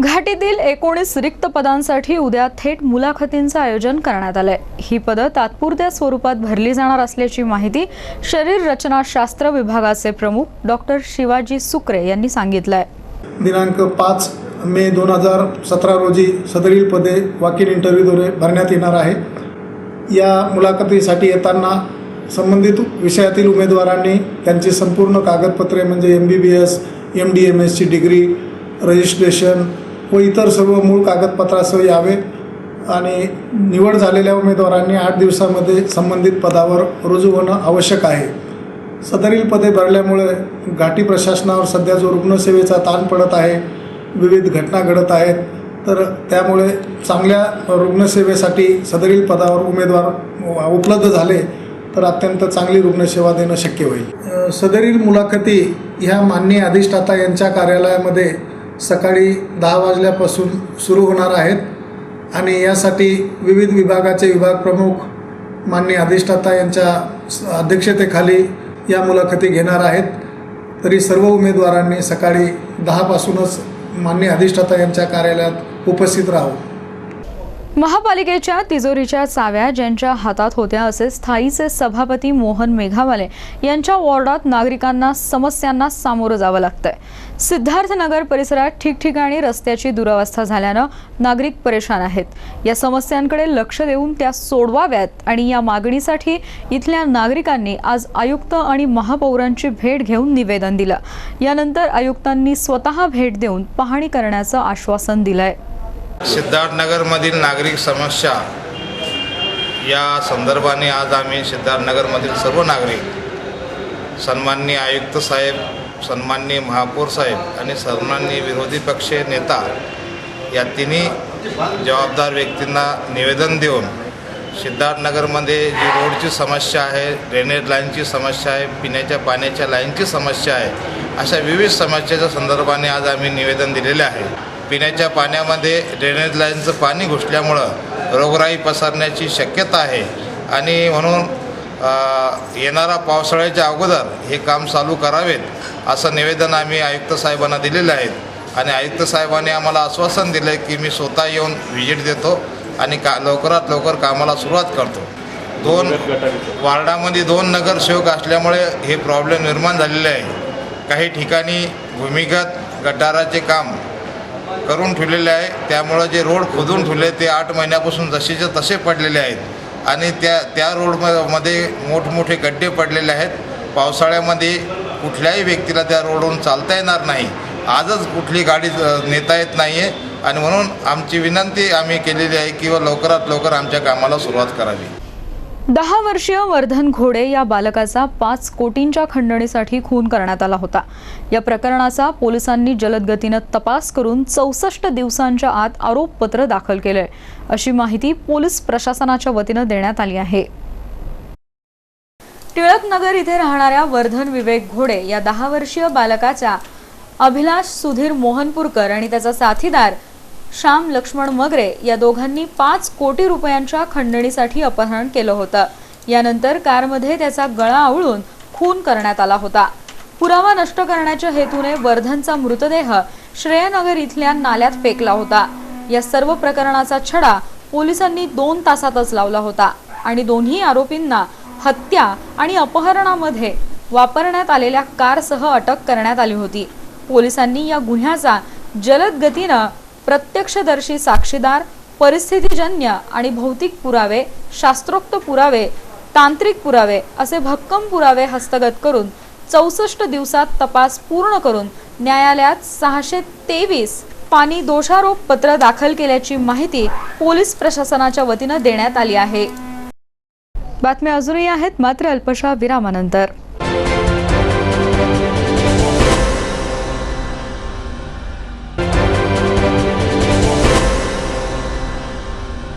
घाटीतील एकोणीस रिक्त पदांसाठी उद्या थेट मुलाखतींचं आयोजन करण्यात आलंय. ही पदं तात्पुरत्या स्वरूपात भरली जाणार असल्याची माहिती शरीर रचनाशास्त्र विभागाचे प्रमुख डॉक्टर शिवाजी सुक्रे यांनी सांगितलंय. दिनांक पाच मे दोन हजार सतरा रोजी सदरील पदे वाकील इंटरव्ह्यूद्वारे भरण्यात येणार आहे. या मुलाखतीसाठी येताना संबंधित विषयातील उमेदवारांनी त्यांची संपूर्ण कागदपत्रे म्हणजे M B B S M D M एसची डिग्री रजिस्ट्रेशन व इतर सर्व मूळ कागदपत्रासह यावे आणि निवड झालेल्या उमेदवारांनी आठ दिवसामध्ये संबंधित पदावर रुजू होणं आवश्यक आहे. सदरील पदे भरल्यामुळे घाटी प्रशासनावर सध्या जो रुग्णसेवेचा ताण पडत आहे विविध घटना घडत आहेत तर त्यामुळे चांगल्या रुग्णसेवेसाठी सदरील पदावर उमेदवार उपलब्ध झाले तर अत्यंत चांगली रुग्णसेवा देणं शक्य होईल. सदरील मुलाखती ह्या माननीय अधिष्ठाता यांच्या कार्यालयामध्ये सकाळी दहा वाजल्यापासून सुरू होणार आहेत आणि यासाठी विविध विभागाचे विभाग प्रमुख माननीय अधिष्ठाता यांच्या अध्यक्षतेखाली या मुलाखती घेणार आहेत. तरी सर्व उमेदवारांनी सकाळी दहापासूनच मान्य अधिष्ठाता यांच्या कार्यालयात उपस्थित राहावं. महापालिकेच्या तिजोरीच्या चाव्या ज्यांच्या हातात होत्या असे स्थायीचे सभापती मोहन मेघावाले यांच्या वॉर्डात नागरिकांना समस्यांना सामोरं जावं लागतंय. सिद्धार्थनगर परिसरात ठिकठिकाणी रस्त्याची दुरावस्था झाल्यानं नागरिक परेशान आहेत. या समस्यांकडे लक्ष देऊन त्या सोडवाव्यात आणि या मागणीसाठी इथल्या नागरिकांनी आज आयुक्त आणि महापौरांची भेट घेऊन निवेदन दिलं. यानंतर आयुक्तांनी स्वतः भेट देऊन पाहणी करण्याचं आश्वासन दिलं आहे सिद्धार्थनगरमधील नागरिक समस्या या संदर्भाने आज आम्ही सिद्धार्थनगरमधील सर्व नागरिक सन्माननीय आयुक्त साहेब सन्माननीय महापौर साहेब आणि सन्माननीय विरोधी पक्ष नेता या तिन्ही जबाबदार व्यक्तींना निवेदन देऊन सिद्धार्थनगरमध्ये जी रोडची समस्या आहे ड्रेनेज लाईनची समस्या आहे पिण्याच्या पाण्याच्या लाईनची समस्या आहे अशा विविध समस्येच्या संदर्भाने आज आम्ही निवेदन दिलेले आहे. पिण्याच्या पाण्यामध्ये ड्रेनेज लाईनचं पाणी घुसल्यामुळं रोगराई पसरण्याची शक्यता आहे. आणि म्हणून येणारा पावसाळ्याच्या अगोदर हे काम चालू करावेत असं निवेदन आम्ही आयुक्त साहेबांना दिलेलं आहे आणि आयुक्त साहेबांनी आम्हाला आश्वासन दिलं आहे की मी स्वतः येऊन व्हिजिट देतो आणि का लवकरात लवकर कामाला सुरुवात करतो. दोन वार्डामध्ये दोन नगरसेवक असल्यामुळे हे प्रॉब्लेम निर्माण झालेले आहे. काही ठिकाणी भूमिगत गटाराचे काम करून ठेवलेले आहे. त्यामुळं जे रोड खोदून ठेवले ते आठ महिन्यापासून जसेचे तसे पडलेले आहेत. आणि त्या त्या रोडमध्ये मोठमोठे गड्डे पडलेले आहेत. पावसाळ्यामध्ये कुठल्याही व्यक्तीला त्या रोडवरून चालता येणार नाही. आजच कुठली गाडी नेता येत नाही आहे आणि म्हणून आमची विनंती आम्ही केलेली आहे की लवकरात लवकर आमच्या कामाला सुरुवात करावी. दहा वर्षीय वर्धन घोडे या बालकाचा पाच कोटींच्या खंडणीसाठी खून करण्यात आला होता. या प्रकरणाचा पोलिसांनी जलद गतीनं तपास करून चौसष्ट दिवसांच्या आत आरोपपत्र दाखल केलंय. अशी माहिती पोलीस प्रशासनाच्या वतीनं देण्यात आली आहे. टिळकनगर इथे राहणाऱ्या वर्धन विवेक घोडे या दहा वर्षीय बालकाच्या अभिलाष सुधीर मोहनपूरकर आणि त्याचा साथीदार श्याम लक्ष्मण मगरे या दोघांनी पाच कोटी रुपयांच्या खंडणीसाठी अपहरण केलं होतं. यानंतर कारमध्ये त्याचा गळा आवळून खून करण्यात आला होता. पुरावा नष्ट करण्याच्या हेतूने वर्धनचा मृतदेह श्रेयनगर इथल्या नाल्यात फेकला होता. या सर्व प्रकरणाचा छडा पोलिसांनी दोन तासातच लावला होता आणि दोन्ही आरोपींना हत्या आणि अपहरणामध्ये वापरण्यात आलेल्या कारसह अटक करण्यात आली होती. पोलिसांनी या गुन्ह्याचा जलद गतीनं प्रत्यक्षदर्शी साक्षीदार परिस्थितीजन्य आणि भौतिक पुरावे शास्त्रोक्त पुरावे तांत्रिक पुरावे असे भक्कम पुरावे हस्तगत करून चौसष्ट दिवसात तपास पूर्ण करून न्यायालयात सहाशे तेवीस पाणी दोषारोप पत्र दाखल केल्याची माहिती पोलीस प्रशासनाच्या वतीनं देण्यात आली आहे. बातम्या अजूनही आहेत मात्र अल्पशा विरामानंतर.